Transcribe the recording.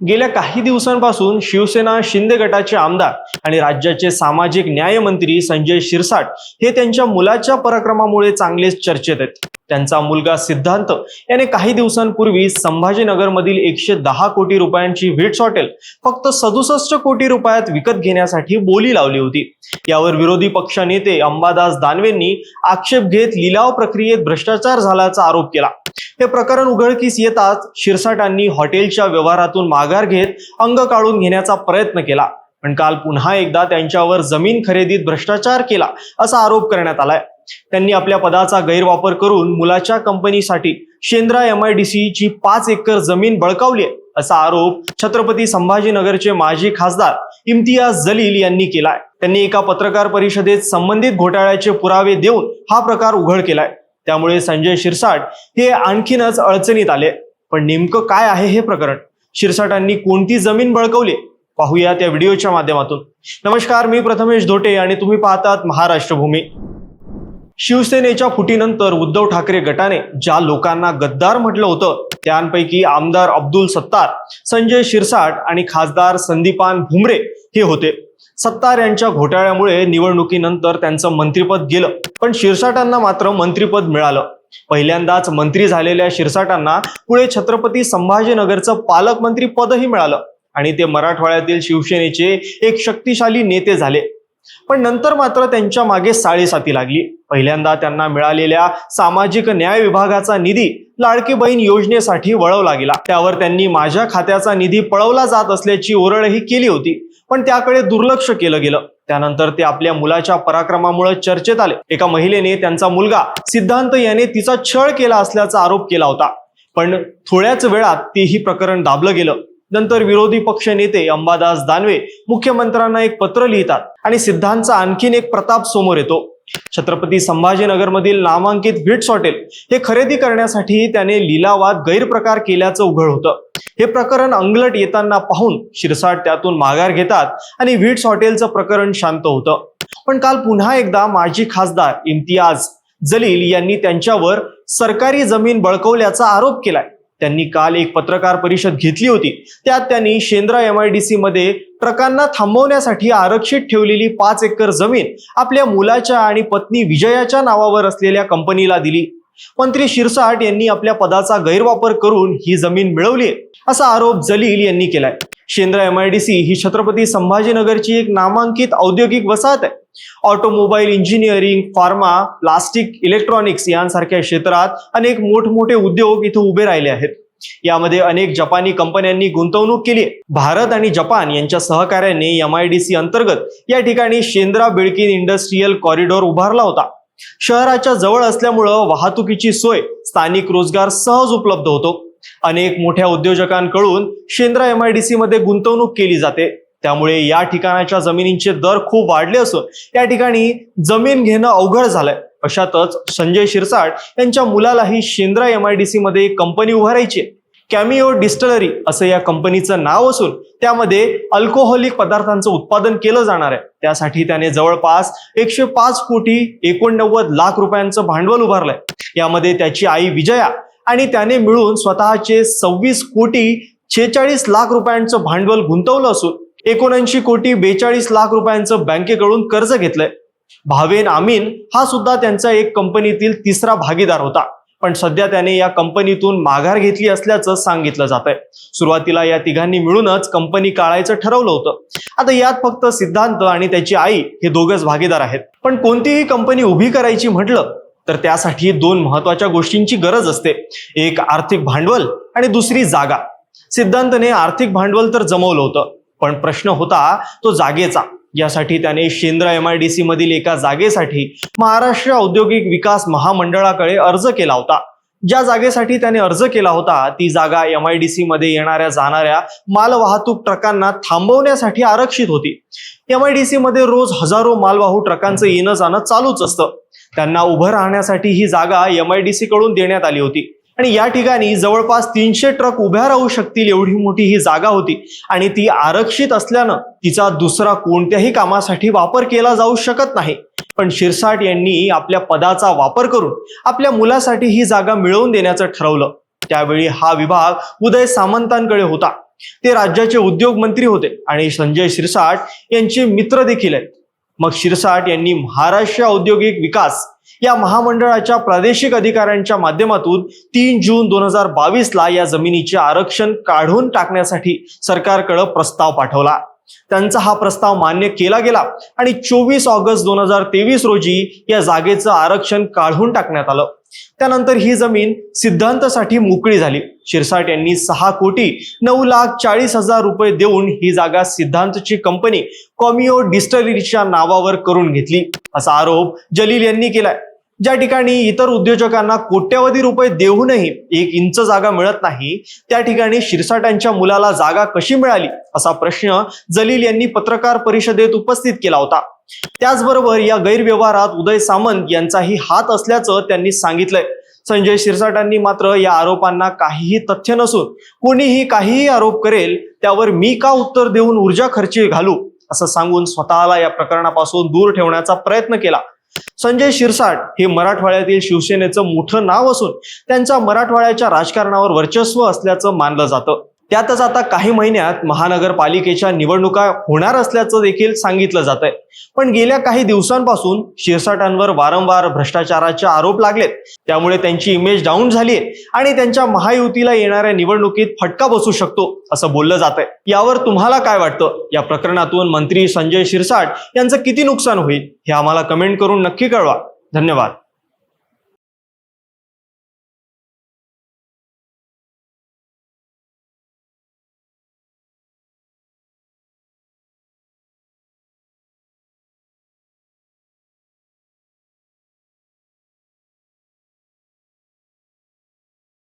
गेल्या काही दिवसांपासून शिवसेना शिंदे गटाचे आमदार आणि राज्याचे सामाजिक न्याय मंत्री संजय शिरसाट हे त्यांच्या मुलाच्या पराक्रमामुळे चांगलेच चर्चेत आहेत. त्यांचा मुलगा सिद्धांत याने काही दिवसांपूर्वी संभाजीनगरमधील एकशे दहा कोटी रुपयांची व्हिट्स हॉटेल फक्त सदुसष्ट कोटी रुपयात विकत घेण्यासाठी बोली लावली होती. यावर विरोधी पक्षनेते अंबादास दानवेंनी आक्षेप घेत लिलाव प्रक्रियेत भ्रष्टाचार झाल्याचा आरोप केला. हे प्रकरण उघडकीस येताच शिरसाटांनी हॉटेलच्या व्यवहारातून माघार घेत अंग काढून घेण्याचा प्रयत्न केला. पण काल पुन्हा एकदा त्यांच्यावर जमीन खरेदीत भ्रष्टाचार केला असा आरोप करण्यात आलाय. त्यांनी आपल्या पदाचा गैरवापर करून मुलाच्या कंपनीसाठी शेंद्रा एम आय डी सीची पाच एकर जमीन बळकावली आहे असा आरोप छत्रपती संभाजीनगरचे माजी खासदार इम्तियाज जलील यांनी केलाय. त्यांनी एका पत्रकार परिषदेत संबंधित घोटाळ्याचे पुरावे देऊन हा प्रकार उघड केलाय. त्यामुळे संजय शिरसाट हे आणखीनच अडचणीत आले. पण नेमकं काय आहे हे प्रकरण? शिरसाटांनी कोणती जमीन बळकवली? पाहूया त्या व्हिडिओच्या माध्यमातून. नमस्कार मी प्रथमेश धोटे आणि तुम्ही पाहतात महाराष्ट्रभूमी. शिवसेनेच्या फुटीनंतर उद्धव ठाकरे गटाने ज्या लोकांना गद्दार म्हटलं होतं त्यांपैकी आमदार अब्दुल सत्तार संजय शिरसाट आणि खासदार संदीपान भुमरे हे होते. सत्तार यांच्या घोटाळ्यामुळे निवडणुकीनंतर त्यांचं मंत्रिपद गेलं. पण शिरसाटांना मात्र मंत्रिपद मिळालं. पहिल्यांदाच मंत्री झालेल्या शिरसाटांना पुढे छत्रपती संभाजीनगरचं पालकमंत्री पदही मिळालं आणि ते मराठवाड्यातील शिवसेनेचे एक शक्तिशाली नेते झाले. पण नंतर मात्र त्यांच्या मागे साडेसाती लागली. पहिल्यांदा त्यांना मिळालेल्या सामाजिक न्याय विभागाचा निधी लाडकी बहीण योजनेसाठी वळवला गेला. त्यावर त्यांनी माझ्या खात्याचा निधी पळवला जात असल्याची ओरडही केली होती. पण त्याकडे दुर्लक्ष केलं गेलं. त्यानंतर ते आपल्या मुलाच्या पराक्रमामुळे चर्चेत आले. एका महिलेने त्यांचा मुलगा सिद्धांत याने तिचा छळ केला असल्याचा आरोप केला होता. पण थोड्याच वेळात तेही प्रकरण दाबलं गेलं. नंतर विरोधी पक्ष नेते अंबादास दानवे मुख्यमंत्र्यांना एक पत्र लिहितात आणि सिद्धांतचा आणखीन एक प्रताप समोर येतो. छत्रपती संभाजीनगरमधील नामांकित व्हिट्स हॉटेल हे खरेदी करण्यासाठी त्याने लिलावात गैरप्रकार केल्याचं उघड होतं. हे प्रकरण अंगलट येताना पाहून शिरसाट त्यातून माघार घेतात आणि व्हिट्स हॉटेलचं प्रकरण शांत होतं. पण काल पुन्हा एकदा माजी खासदार इम्तियाज जलील यांनी त्यांच्यावर सरकारी जमीन बळकवल्याचा आरोप केलाय. त्यांनी काल एक पत्रकार परिषद घेतली होती. त्यात त्यांनी Shendra M I D C मध्ये ट्रकांना थांबवण्यासाठी आरक्षित ठेवलेली पाच एकर जमीन आपल्या मुलाच्या आणि पत्नी विजयाच्या नावावर असलेल्या कंपनीला दिली. मंत्री शिरसाट यांनी आपल्या पदाचा गैरवापर करून ही जमीन मिळवली असा आरोप जलील यांनी केलाय. Shendra M I D C ही छत्रपती संभाजीनगरची एक नामांकित औद्योगिक वसाहत आहे. Automobile engineering pharma plastic electronics यांसारख्या क्षेत्रात अनेक मोठमोठे उद्योग इथे उभे राहिले आहेत. यामध्ये अनेक जपानी कंपन्यांनी गुंतवणूक केली आहे. भारत आणि जपान यांच्या सहकार्याने एम आय डी सी अंतर्गत या ठिकाणी शेंद्रा बिळकीन इंडस्ट्रीयल कॉरिडॉर उभारला होता. शहराच्या जवळ असल्यामुळं वाहतुकीची सोय स्थानिक रोजगार सहज उपलब्ध होतो. अनेक मोठ्या उद्योजकांकडून Shendra M I D C मध्ये गुंतवणूक केली जाते. त्यामुळे या ठिकाणाच्या जमिनींचे दर खूप वाढले असून या ठिकाणी जमीन घेणं अवघड झालंय. अशातच संजय शिरसाट यांच्या मुलालाही Shendra M I D C मध्ये कंपनी उभारायची कॅमिओ डिस्टलरी असं या कंपनीचं नाव असून त्यामध्ये अल्कोहोलिक पदार्थांचं उत्पादन केलं जाणार आहे. त्यासाठी त्याने जवळपास एकशे पाच कोटी एकोणनव्वद लाख रुपयांचं भांडवल उभारलंय. यामध्ये त्याची आई विजया आणि त्याने मिळून स्वतःचे सव्वीस कोटी छेचाळीस लाख रुपयांचं भांडवल गुंतवलं असून एकोणऐंशी कोटी बेचाळीस लाख रुपयांचं बँकेकडून कर्ज घेतलंय. भावेन आमीन हा सुद्धा त्यांचा एक कंपनीतील तिसरा भागीदार होता. पण सध्या त्याने या कंपनीतून माघार घेतली असल्याचं सांगितलं जात आहे सुरुवातीला या तिघांनी मिळूनच कंपनी काढायचं ठरवलं होतं. आता यात फक्त सिद्धांत आणि त्याची आई हे दोघच भागीदार आहेत. पण कोणतीही कंपनी उभी करायची म्हटलं तर त्यासाठी दोन महत्त्वाच्या गोष्टींची गरज असते. एक आर्थिक भांडवल आणि दुसरी जागा. सिद्धांतने आर्थिक भांडवल तर जमवलं होतं. पण प्रश्न होता तो जागेचा. यासाठी त्याने Shendra M I D C मधील एका जागेसाठी महाराष्ट्र औद्योगिक विकास महामंडळाकडे अर्ज केला होता. ज्या जागेसाठी त्याने अर्ज केला होता ती जागा एम आय डी सी मध्ये येणाऱ्या जाणाऱ्या मालवाहतूक ट्रकांना थांबवण्यासाठी आरक्षित होती. एम आय डी सी मध्ये रोज हजारो मालवाहू ट्रकांचं येणं जाणं चालूच असतं. त्यांना उभं राहण्यासाठी ही जागा एम आय डी सी कडून देण्यात आली होती. आणि या ठिकाणी जवळपास तीनशे ट्रक उभ्या राहू शकतील एवढी मोठी ही जागा होती. आणि ती आरक्षित असल्यानं तिचा दुसरा कोणत्याही कामासाठी वापर केला जाऊ शकत नाही. पण शिरसाट यांनी आपल्या पदाचा वापर करून आपल्या मुलासाठी ही जागा मिळवून देण्याचं ठरवलं. त्यावेळी हा विभाग उदय सामंतांकडे होता. ते राज्याचे उद्योग मंत्री होते आणि संजय शिरसाट यांचे मित्र देखील आहेत. मग शिरसाट यांनी महाराष्ट्र औद्योगिक विकास या महामंडळाच्या प्रादेशिक अधिकाऱ्यांच्या माध्यमातून तीन जून दोन हजार बावीस ला या जमिनीचे आरक्षण काढून टाकण्यासाठी सरकारकडे प्रस्ताव पाठवला. त्यांचा हा प्रस्ताव मान्य केला गेला आणि चोवीस ऑगस्ट दोन हजार तेवीस रोजी या जागेचं आरक्षण काढून टाकण्यात आलं. त्यानंतर ही जमीन सिद्धांतासाठी मोकळी झाली. शिरसाट यांनी सहा कोटी नऊ लाख चाळीस हजार रुपये देऊन ही जागा सिद्धांतची कंपनी कॉमिओ डिस्टलरीच्या नावावर करून घेतली असा आरोप जलील यांनी केलाय. ज्या ठिकाणी इतर उद्योजकांना कोट्यवधी रुपये देऊनही एक इंच जागा मिळत नाही त्या ठिकाणी शिरसाटांच्या मुलाला जागा कशी मिळाली? असा प्रश्न जलील यांनी पत्रकार परिषदेत उपस्थित केला होता. त्याचबरोबर या गैरव्यवहारात उदय सामंत यांचाही हात असल्याचं त्यांनी सांगितलंय. संजय शिरसाटांनी मात्र या आरोपांना काहीही तथ्य नसून कोणीही काहीही आरोप करेल त्यावर मी का उत्तर देऊन ऊर्जा खर्ची घालू? असं सांगून स्वतःला या प्रकरणापासून दूर ठेवण्याचा प्रयत्न केला. संजय शिरसाट हे मराठवाड्यातील शिवसेनेचं मोठं नाव असून त्यांचा मराठवाड्याच्या राजकारणावर वर्चस्व असल्याचं मानलं जातं. त्यातच आता काही महिन्यात महानगरपालिकेच्या निवडणुका होणार असल्याचं देखील सांगितलं जात आहे पण गेल्या काही दिवसांपासून शिरसाटांवर वारंवार भ्रष्टाचाराचे आरोप लागलेत. त्यामुळे त्यांची इमेज डाऊन झाली आहे आणि त्यांच्या महायुतीला येणाऱ्या निवडणुकीत फटका बसू शकतो असं बोललं जात आहे यावर तुम्हाला काय वाटतं? या प्रकरणातून मंत्री संजय शिरसाट यांचं किती नुकसान होईल हे आम्हाला कमेंट करून नक्की कळवा. धन्यवाद.